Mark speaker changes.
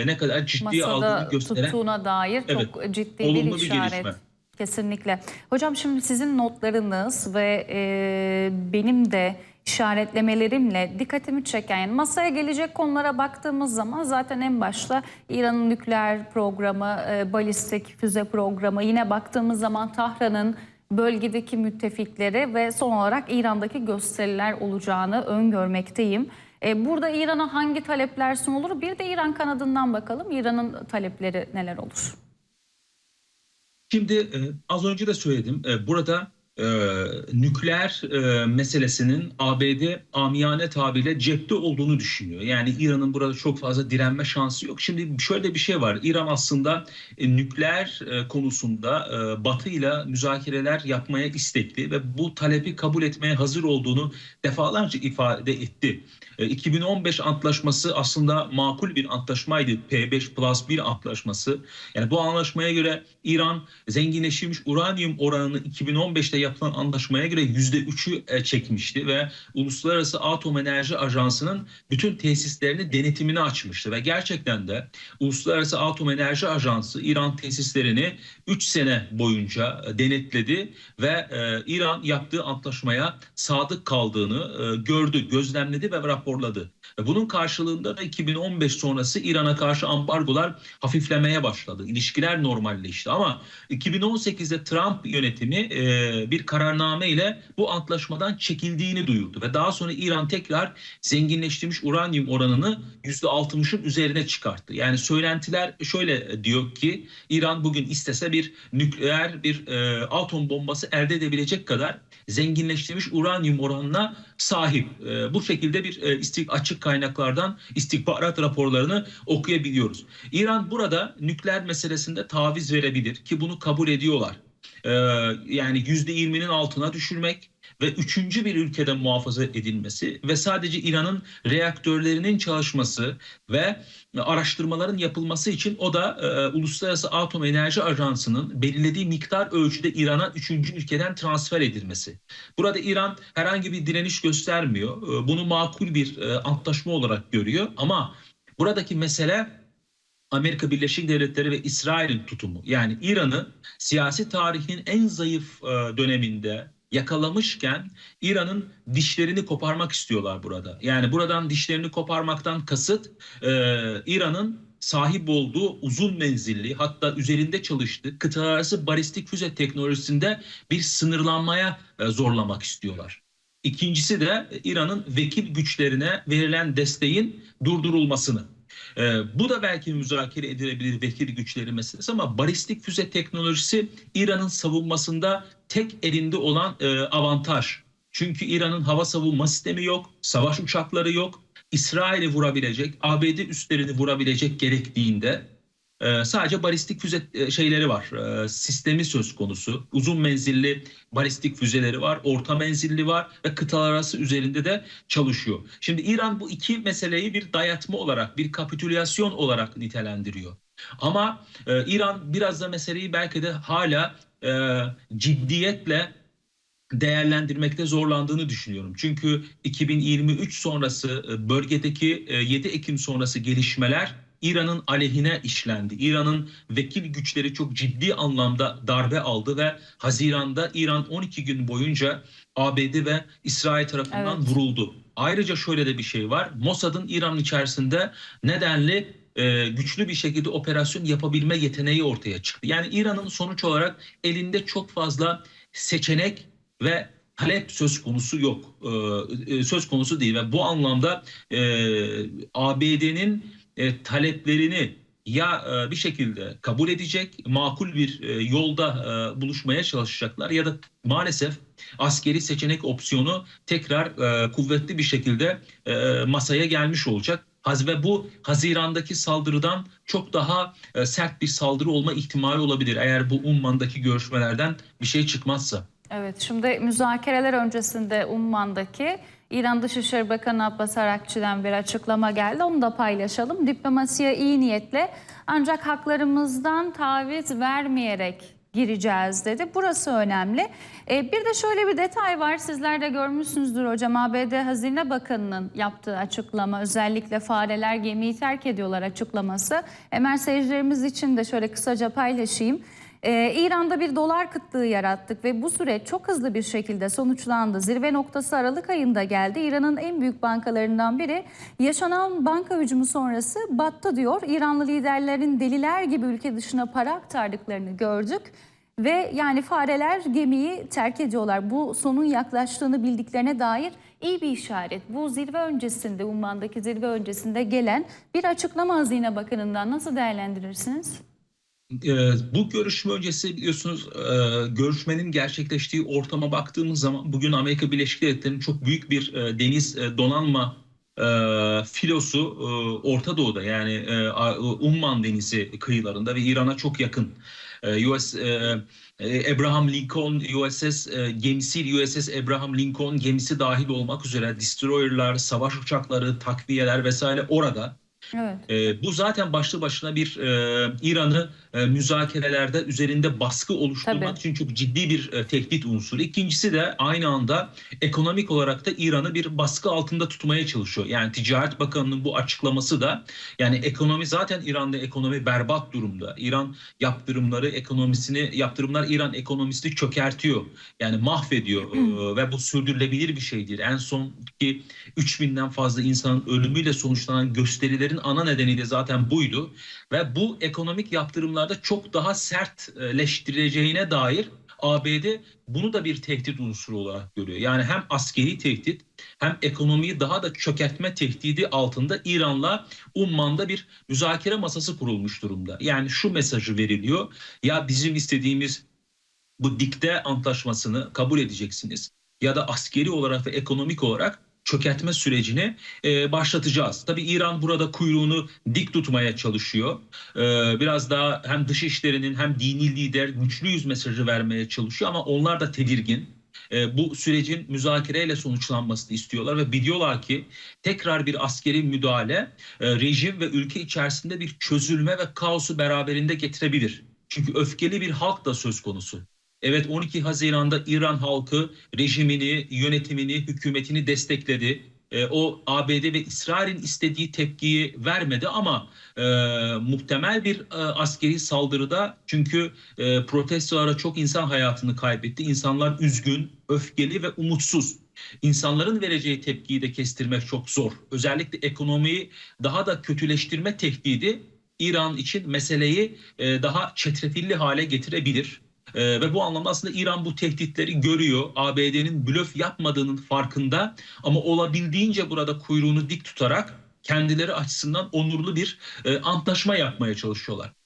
Speaker 1: e, ne kadar ciddiye aldığını gösteren
Speaker 2: tuttuğuna dair
Speaker 1: Evet,
Speaker 2: çok ciddi bir işaret.
Speaker 1: gelişme.
Speaker 2: Kesinlikle. Hocam şimdi sizin notlarınız ve e, benim de işaretlemelerimle dikkatimi çeken yani masaya gelecek konulara baktığımız zaman zaten en başta İran'ın nükleer programı, e, balistik füze programı yine baktığımız zaman Tahran'ın bölgedeki müttefikleri ve son olarak İran'daki gösteriler olacağını öngörmekteyim. E, burada İran'a hangi talepler sunulur? Bir de İran kanadından bakalım. İran'ın talepleri neler olur?
Speaker 1: Şimdi e, az önce de söyledim. E, burada e, nükleer e, meselesinin ABD amiyane tabirle cepte olduğunu düşünüyor. Yani İran'ın burada çok fazla direnme şansı yok. Şimdi şöyle bir şey var. İran aslında e, nükleer e, konusunda e, Batı ile müzakereler yapmaya istekli ve bu talebi kabul etmeye hazır olduğunu defalarca ifade etti. E, 2015 antlaşması aslında makul bir antlaşmaydı. P5 plus 1 antlaşması. Yani bu anlaşmaya göre İran zenginleşmiş uranyum oranını 2015'te yapılan anlaşmaya göre %3'ü e, çekmişti ve Uluslararası Atom Enerji Ajansı'nın bütün tesislerini denetimini açmıştı ve gerçekten de Uluslararası Atom Enerji Ajansı İran tesislerini 3 sene boyunca e, denetledi ve e, İran yaptığı antlaşmaya sadık kaldığını gördü, gözlemledi ve raporladı. Ve bunun karşılığında da 2015 sonrası İran'a karşı ambargolar hafiflemeye başladı. İlişkiler normalleşti ama 2018'de Trump yönetimi e, bir kararname ile bu antlaşmadan çekildiğini duyurdu ve daha sonra İran tekrar zenginleştirilmiş uranyum oranını %60'ın üzerine çıkarttı. Yani söylentiler şöyle diyor ki İran bugün istese bir nükleer bir e, atom bombası elde edebilecek kadar zenginleştirilmiş uranyum oranına sahip. E, bu şekilde bir e, istik açık kaynaklardan istihbarat raporlarını okuyabiliyoruz. İran burada nükleer meselesinde taviz verebilir ki bunu kabul ediyorlar. E, yani %20'nin altına düşürmek ve üçüncü bir ülkede muhafaza edilmesi ve sadece İran'ın reaktörlerinin çalışması ve araştırmaların yapılması için o da e, Uluslararası Atom Enerji Ajansı'nın belirlediği miktar ölçüde İran'a üçüncü ülkeden transfer edilmesi. Burada İran herhangi bir direniş göstermiyor. E, bunu makul bir e, antlaşma olarak görüyor ama buradaki mesele Amerika Birleşik Devletleri ve İsrail'in tutumu. Yani İran'ı siyasi tarihinin en zayıf e, döneminde yakalamışken İran'ın dişlerini koparmak istiyorlar burada. Yani buradan dişlerini koparmaktan kasıt e, İran'ın sahip olduğu uzun menzilli hatta üzerinde çalıştığı kıta arası balistik füze teknolojisinde bir sınırlanmaya e, zorlamak istiyorlar. İkincisi de İran'ın vekil güçlerine verilen desteğin durdurulmasını. Ee, bu da belki müzakere edilebilir vekil güçleri meselesi ama balistik füze teknolojisi İran'ın savunmasında tek elinde olan e, avantaj. Çünkü İran'ın hava savunma sistemi yok, savaş uçakları yok. İsrail'i vurabilecek, ABD üslerini vurabilecek gerektiğinde e, sadece balistik füze e, şeyleri var. E, sistemi söz konusu. Uzun menzilli balistik füzeleri var, orta menzilli var ve kıtalar arası üzerinde de çalışıyor. Şimdi İran bu iki meseleyi bir dayatma olarak, bir kapitülasyon olarak nitelendiriyor. Ama e, İran biraz da meseleyi belki de hala e, ciddiyetle değerlendirmekte zorlandığını düşünüyorum. Çünkü 2023 sonrası e, bölgedeki e, 7 Ekim sonrası gelişmeler İran'ın aleyhine işlendi. İran'ın vekil güçleri çok ciddi anlamda darbe aldı ve Haziran'da İran 12 gün boyunca ABD ve İsrail tarafından
Speaker 2: Evet.
Speaker 1: vuruldu. Ayrıca şöyle de bir şey var. Mossad'ın İran içerisinde nedenli e, güçlü bir şekilde operasyon yapabilme yeteneği ortaya çıktı. Yani İran'ın sonuç olarak elinde çok fazla seçenek ve talep söz konusu yok. Ee, e, söz konusu değil ve bu anlamda e, ABD'nin e, taleplerini ya e, bir şekilde kabul edecek, makul bir e, yolda e, buluşmaya çalışacaklar ya da maalesef askeri seçenek opsiyonu tekrar e, kuvvetli bir şekilde e, masaya gelmiş olacak. Haz ve bu Haziran'daki saldırıdan çok daha e, sert bir saldırı olma ihtimali olabilir eğer bu Umman'daki görüşmelerden bir şey çıkmazsa.
Speaker 2: Evet, şimdi müzakereler öncesinde Umman'daki İran Dışişleri Bakanı Abbas Arakçı'dan bir açıklama geldi. Onu da paylaşalım. Diplomasiye iyi niyetle ancak haklarımızdan taviz vermeyerek gireceğiz dedi. Burası önemli. E, bir de şöyle bir detay var. Sizler de görmüşsünüzdür hocam. ABD Hazine Bakanı'nın yaptığı açıklama özellikle fareler gemiyi terk ediyorlar açıklaması. Hemen seyircilerimiz için de şöyle kısaca paylaşayım. Ee, İran'da bir dolar kıtlığı yarattık ve bu süreç çok hızlı bir şekilde sonuçlandı. Zirve noktası Aralık ayında geldi. İran'ın en büyük bankalarından biri yaşanan banka hücumu sonrası battı diyor. İranlı liderlerin deliler gibi ülke dışına para aktardıklarını gördük. Ve yani fareler gemiyi terk ediyorlar. Bu sonun yaklaştığını bildiklerine dair iyi bir işaret. Bu zirve öncesinde, Umman'daki zirve öncesinde gelen bir açıklama Hazine Bakanı'ndan nasıl değerlendirirsiniz?
Speaker 1: Ee, Bu görüşme öncesi biliyorsunuz e, görüşmenin gerçekleştiği ortama baktığımız zaman bugün Amerika Birleşik Devletleri'nin çok büyük bir e, deniz e, donanma filosu Orta Doğu'da yani Umman Denizi kıyılarında ve İran'a çok yakın. US Abraham Lincoln USS gemisi USS Abraham Lincoln gemisi dahil olmak üzere destroyerlar, savaş uçakları, takviyeler vesaire orada.
Speaker 2: Evet.
Speaker 1: E, bu zaten başlı başına bir e, İran'ı e, müzakerelerde üzerinde baskı oluşturmak
Speaker 2: Tabii.
Speaker 1: için çok ciddi bir e, tehdit unsuru. İkincisi de aynı anda ekonomik olarak da İran'ı bir baskı altında tutmaya çalışıyor. Yani Ticaret Bakanı'nın bu açıklaması da yani ekonomi zaten İran'da ekonomi berbat durumda. İran yaptırımları ekonomisini yaptırımlar İran ekonomisini çökertiyor. Yani mahvediyor E, ve bu sürdürülebilir bir şey değil. En sonki 3000'den fazla insanın ölümüyle sonuçlanan gösterilerin ana nedeni de zaten buydu. Ve bu ekonomik yaptırımlarda çok daha sertleştireceğine dair ABD bunu da bir tehdit unsuru olarak görüyor. Yani hem askeri tehdit hem ekonomiyi daha da çökertme tehdidi altında İran'la Umman'da bir müzakere masası kurulmuş durumda. Yani şu mesajı veriliyor. Ya bizim istediğimiz bu dikte antlaşmasını kabul edeceksiniz ya da askeri olarak ve ekonomik olarak çökertme sürecini e, başlatacağız. Tabii İran burada kuyruğunu dik tutmaya çalışıyor. E, biraz daha hem dış işlerinin hem dini lider güçlüyüz mesajı vermeye çalışıyor ama onlar da tedirgin. E, bu sürecin müzakereyle sonuçlanmasını istiyorlar ve biliyorlar ki tekrar bir askeri müdahale e, rejim ve ülke içerisinde bir çözülme ve kaosu beraberinde getirebilir. Çünkü öfkeli bir halk da söz konusu. Evet 12 Haziran'da İran halkı rejimini, yönetimini, hükümetini destekledi. E, o ABD ve İsrail'in istediği tepkiyi vermedi ama e, muhtemel bir e, askeri saldırıda çünkü e, protestolara çok insan hayatını kaybetti. İnsanlar üzgün, öfkeli ve umutsuz. İnsanların vereceği tepkiyi de kestirmek çok zor. Özellikle ekonomiyi daha da kötüleştirme tehdidi İran için meseleyi e, daha çetrefilli hale getirebilir. Ee, ve bu anlamda aslında İran bu tehditleri görüyor. ABD'nin blöf yapmadığının farkında ama olabildiğince burada kuyruğunu dik tutarak kendileri açısından onurlu bir e, antlaşma yapmaya çalışıyorlar.